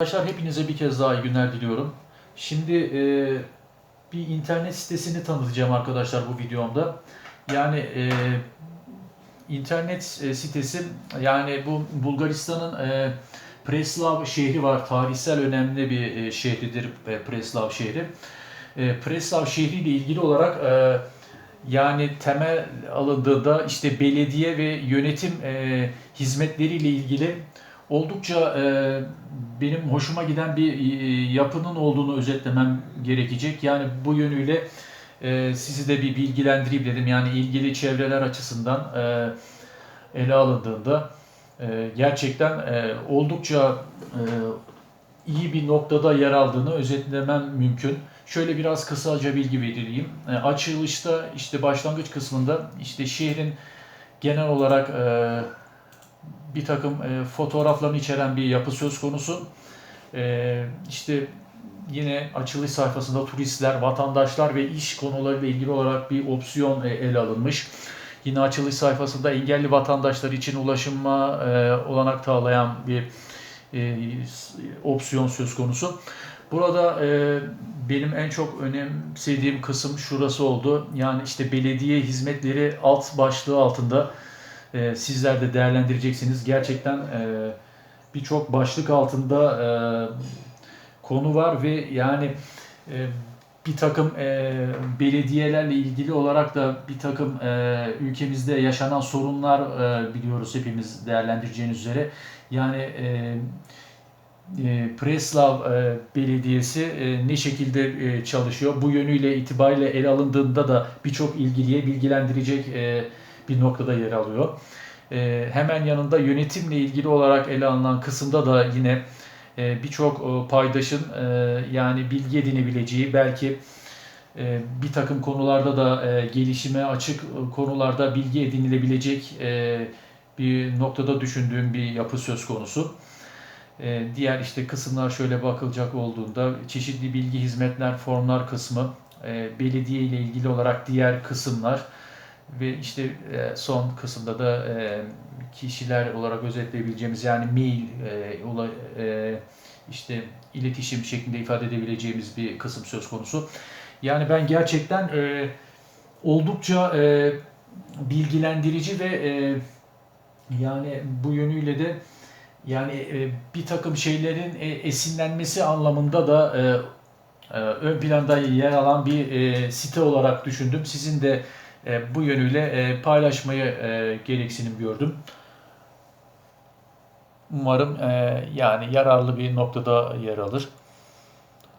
Arkadaşlar hepinize bir kez daha iyi günler diliyorum. Şimdi e, bir internet sitesini tanıtacağım arkadaşlar bu videomda. Yani e, internet e, sitesi yani bu Bulgaristan'ın e, Preslav şehri var. Tarihsel önemli bir e, şehridir e, Preslav şehri. E, Preslav şehriyle ilgili olarak e, yani temel alındığında işte belediye ve yönetim e, hizmetleriyle ilgili oldukça e, benim hoşuma giden bir e, yapının olduğunu özetlemem gerekecek. Yani bu yönüyle e, sizi de bir bilgilendireyim dedim. Yani ilgili çevreler açısından e, ele alındığında e, gerçekten e, oldukça e, iyi bir noktada yer aldığını özetlemem mümkün. Şöyle biraz kısaca bilgi vereyim. E, açılışta işte başlangıç kısmında işte şehrin genel olarak e, bir takım e, fotoğraflarını içeren bir yapı söz konusu. E, işte yine açılış sayfasında turistler, vatandaşlar ve iş konularıyla ilgili olarak bir opsiyon e, ele alınmış. Yine açılış sayfasında engelli vatandaşlar için ulaşıma e, olanak sağlayan bir e, opsiyon söz konusu. Burada e, benim en çok önemsediğim kısım şurası oldu. Yani işte belediye hizmetleri alt başlığı altında e, sizler de değerlendireceksiniz. Gerçekten e, birçok başlık altında e, konu var ve yani e, bir takım e, belediyelerle ilgili olarak da bir takım e, ülkemizde yaşanan sorunlar e, biliyoruz hepimiz değerlendireceğiniz üzere. Yani e, e, Preslav e, Belediyesi e, ne şekilde e, çalışıyor? Bu yönüyle itibariyle ele alındığında da birçok ilgiliye bilgilendirecek e, bir noktada yer alıyor. E, hemen yanında yönetimle ilgili olarak ele alınan kısımda da yine e, birçok e, paydaşın e, yani bilgi edinebileceği belki e, bir takım konularda da e, gelişime açık e, konularda bilgi edinilebilecek e, bir noktada düşündüğüm bir yapı söz konusu. E, diğer işte kısımlar şöyle bakılacak olduğunda çeşitli bilgi hizmetler formlar kısmı, e, belediye ile ilgili olarak diğer kısımlar ve işte e, son kısımda da e, kişiler olarak özetleyebileceğimiz yani mail e, e, işte iletişim şeklinde ifade edebileceğimiz bir kısım söz konusu. Yani ben gerçekten oldukça bilgilendirici ve yani bu yönüyle de yani bir takım şeylerin esinlenmesi anlamında da ön planda yer alan bir site olarak düşündüm. Sizin de e, bu yönüyle e, paylaşmayı e, gereksinim gördüm. Umarım e, yani yararlı bir noktada yer alır.